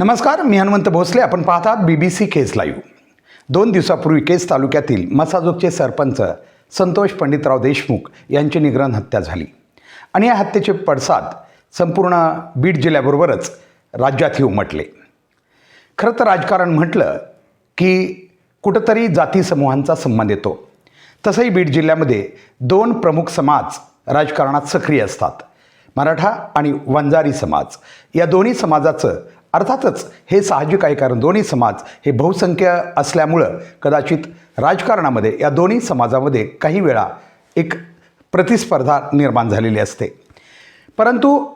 नमस्कार मी हनुमंत भोसले. आपण पाहतात बी बी सी केस लाईव्ह दोन दिवसापूर्वी केस तालुक्यातील मसाजोगचे सरपंच संतोष पंडितराव देशमुख यांची निग्रहण हत्या झाली. आणि या हत्येचे पडसाद संपूर्ण बीड जिल्ह्याबरोबरच राज्यातही उमटले. खरं तर राजकारण म्हटलं की कुठंतरी जाती समूहांचा संबंध येतो. तसंही बीड जिल्ह्यामध्ये दोन प्रमुख समाज राजकारणात सक्रिय असतात. मराठा आणि वंजारी समाज. या दोन्ही समाजाचं अर्थातच हे साहजिक आहे कारण दोन्ही समाज हे बहुसंख्य असल्यामुळं कदाचित राजकारणामध्ये या दोन्ही समाजामध्ये काही वेळा एक प्रतिस्पर्धा निर्माण झालेली असते. परंतु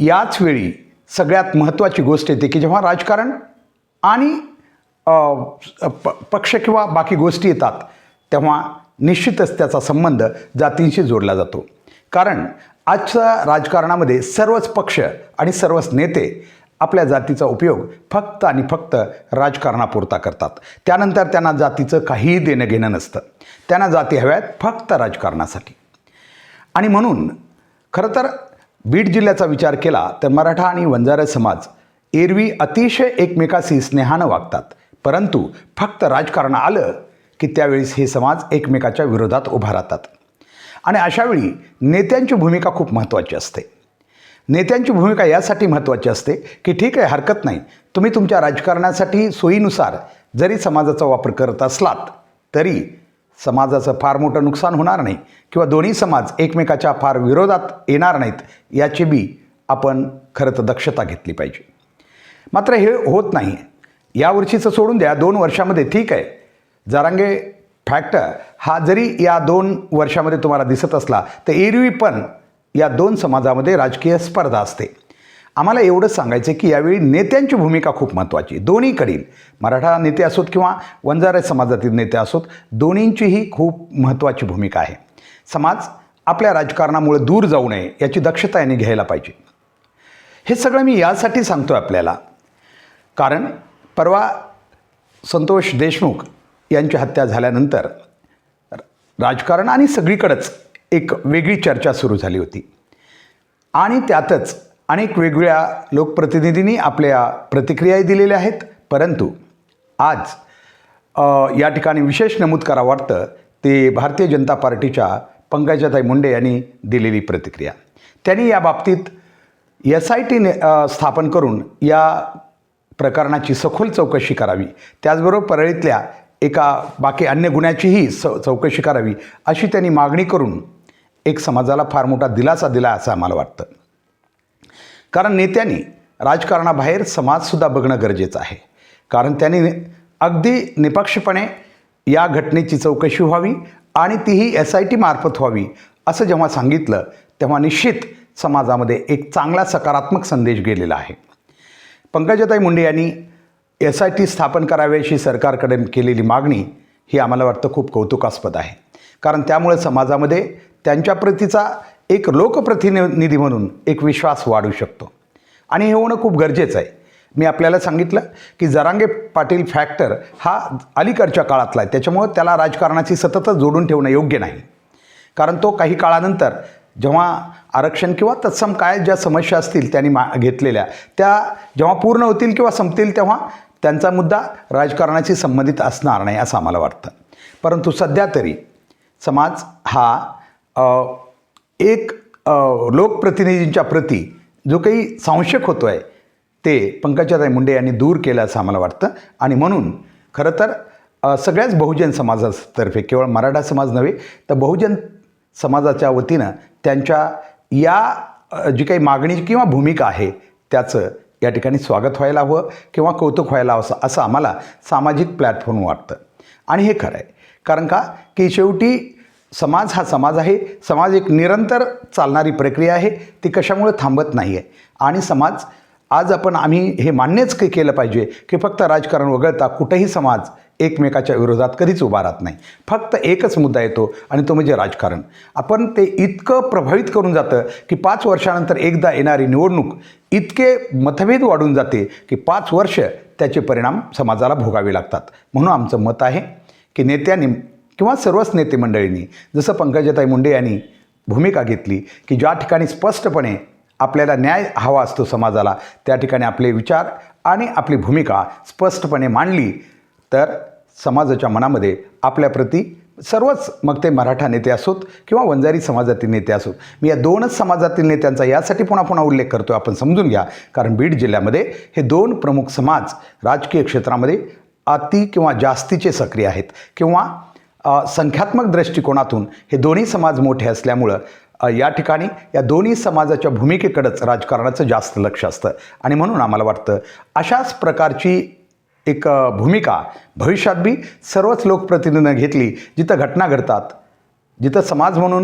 याच वेळी सगळ्यात महत्त्वाची गोष्ट येते की जेव्हा राजकारण आणि प पक्ष किंवा बाकी गोष्टी येतात तेव्हा निश्चितच त्याचा संबंध जातींशी जोडला जातो. कारण आजच्या राजकारणामध्ये सर्वच पक्ष आणि सर्वच नेते आपल्या जातीचा उपयोग फक्त आणि फक्त राजकारणापुरता करतात. त्यानंतर त्यांना जातीचं काहीही देणं घेणं नसतं. त्यांना जाती हव्यात फक्त राजकारणासाठी. आणि म्हणून खरं तर बीड जिल्ह्याचा विचार केला तर मराठा आणि वंजारा समाज एरवी अतिशय एकमेकाशी स्नेहानं वागतात. परंतु फक्त राजकारण आलं की त्यावेळेस हे समाज एकमेकाच्या विरोधात उभा राहतात. आणि अशावेळी नेत्यांची भूमिका खूप महत्त्वाची असते. नेत्यांची भूमिका यासाठी महत्त्वाची असते की ठीक आहे हरकत नाही. तुम्ही तुमच्या राजकारणासाठी सोयीनुसार जरी समाजाचा वापर करत असलात तरी समाजाचं फार मोठं नुकसान होणार नाही किंवा दोन्ही समाज एकमेकाच्या फार विरोधात येणार नाहीत याची बी आपण खरं तर दक्षता घेतली पाहिजे. मात्र हे होत नाही. यावर्षीचं सोडून द्या दोन वर्षामध्ये ठीक आहे. जरांगे फॅक्टर हा जरी या दोन वर्षामध्ये तुम्हाला दिसत असला तर एरवी पण या दोन समाजामध्ये राजकीय स्पर्धा असते. आम्हाला एवढंच सांगायचं आहे की यावेळी नेत्यांची भूमिका खूप महत्त्वाची. दोन्हीकडील मराठा नेते असोत किंवा वंजारा समाजातील नेते असोत दोन्हींचीही खूप महत्त्वाची भूमिका आहे. समाज आपल्या राजकारणामुळे दूर जाऊ नये याची दक्षता यांनी घ्यायला पाहिजे. हे सगळं मी यासाठी सांगतो आपल्याला. कारण परवा संतोष देशमुख यांची हत्या झाल्यानंतर राजकारण आणि सगळीकडंच एक वेगळी चर्चा सुरू झाली होती. आणि त्यातच अनेक वेगवेगळ्या लोकप्रतिनिधींनी आपल्या प्रतिक्रियाही दिलेल्या आहेत. परंतु आज या ठिकाणी विशेष नमूद करावं वाटतं ते भारतीय जनता पार्टीच्या पंकजाताई मुंडे यांनी दिलेली प्रतिक्रिया. त्यांनी या बाबतीत एस आय टी स्थापन करून या प्रकरणाची सखोल चौकशी करावी. त्याचबरोबर परळीतल्या एका बाकी अन्य गुन्ह्याचीही स चौकशी करावी अशी त्यांनी मागणी करून एक समाजाला फार मोठा दिलासा दिला असं आम्हाला वाटतं. कारण नेत्यांनी राजकारणाबाहेर समाजसुद्धा बघणं गरजेचं आहे. कारण त्यांनी अगदी निपक्षपणे या घटनेची चौकशी व्हावी आणि तीही एस आय टी मार्फत व्हावी असं जेव्हा सांगितलं तेव्हा निश्चित समाजामध्ये एक चांगला सकारात्मक संदेश गेलेला आहे. पंकजाताई मुंडे यांनी एस आय टी स्थापन करावी अशी सरकारकडे केलेली मागणी ही आम्हाला वाटतं खूप कौतुकास्पद आहे. कारण त्यामुळे समाजामध्ये त्यांच्या प्रतीचा एक लोकप्रतिनिधी म्हणून एक विश्वास वाढू शकतो. आणि हे होणं खूप गरजेचं आहे. मी आपल्याला सांगितलं की जरांगे पाटील फॅक्टर हा अलीकडच्या काळातला आहे. त्याच्यामुळं त्याला राजकारणाची सततच जोडून ठेवणं योग्य नाही. कारण तो काही काळानंतर जेव्हा आरक्षण किंवा तत्सम काय ज्या समस्या असतील त्यांनी मा घेतलेल्या त्या जेव्हा पूर्ण होतील किंवा संपतील तेव्हा त्यांचा मुद्दा राजकारणाशी संबंधित असणार नाही असं आम्हाला वाटतं. परंतु सध्या तरी समाज हा एक लोकप्रतिनिधींच्या प्रती जो काही संशक होतो आहे ते पंकजाताई मुंडे यांनी दूर केलं असं आम्हाला वाटतं. आणि म्हणून खरं तर सगळ्याच बहुजन समाजातर्फे केवळ मराठा समाज नव्हे तर बहुजन समाजाच्या वतीनं त्यांच्या या जी काही मागणी किंवा भूमिका आहे त्याचं या ठिकाणी स्वागत व्हायला हवं किंवा कौतुक व्हायला हवं असं आम्हाला सामाजिक प्लॅटफॉर्म वाटतं. आणि हे खरं आहे. कारण का? की शेवटी समाज हा समाज आहे. समाज एक निरंतर चालणारी प्रक्रिया आहे. ती कशामुळे थांबत नाही आहे आणि समाज आज आपण आम्ही हे मान्यच के केलं पाहिजे की फक्त राजकारण वगळता कुठंही समाज एकमेकाच्या विरोधात कधीच उभा राहत नाही. फक्त एकच मुद्दा येतो आणि तो म्हणजे राजकारण. आपण ते इतकं प्रभावित करून जातं की पाच वर्षानंतर एकदा येणारी निवडणूक इतके मतभेद वाढून जाते की पाच वर्ष त्याचे परिणाम समाजाला भोगावे लागतात. म्हणून आमचं मत आहे की नेत्यांनी किंवा सर्वच नेते मंडळींनी जसं पंकजाताई मुंडे यांनी भूमिका घेतली की ज्या ठिकाणी स्पष्टपणे आपल्याला न्याय हवा असतो समाजाला त्या ठिकाणी आपले विचार आणि आपली भूमिका स्पष्टपणे मांडली तर समाजाच्या मनामध्ये आपल्याप्रती सर्वच मग ते मराठा नेते असोत किंवा वंजारी समाजातील नेते असोत. मी या दोनच समाजातील नेत्यांचा यासाठी पुन्हा पुन्हा उल्लेख करतो आपण समजून घ्या. कारण बीड जिल्ह्यामध्ये हे दोन प्रमुख समाज राजकीय क्षेत्रामध्ये अति किंवा जास्तीचे सक्रिय आहेत किंवा संख्यात्मक दृष्टिकोनातून हे दोन्ही समाज मोठे असल्यामुळं या ठिकाणी या दोन्ही समाजाच्या भूमिकेकडंच राजकारणाचं जास्त लक्ष असतं. आणि म्हणून आम्हाला वाटतं अशाच प्रकारची एक भूमिका भविष्यात बी सर्वच लोकप्रतिनिधीनं घेतली जिथं घटना घडतात जिथं समाज म्हणून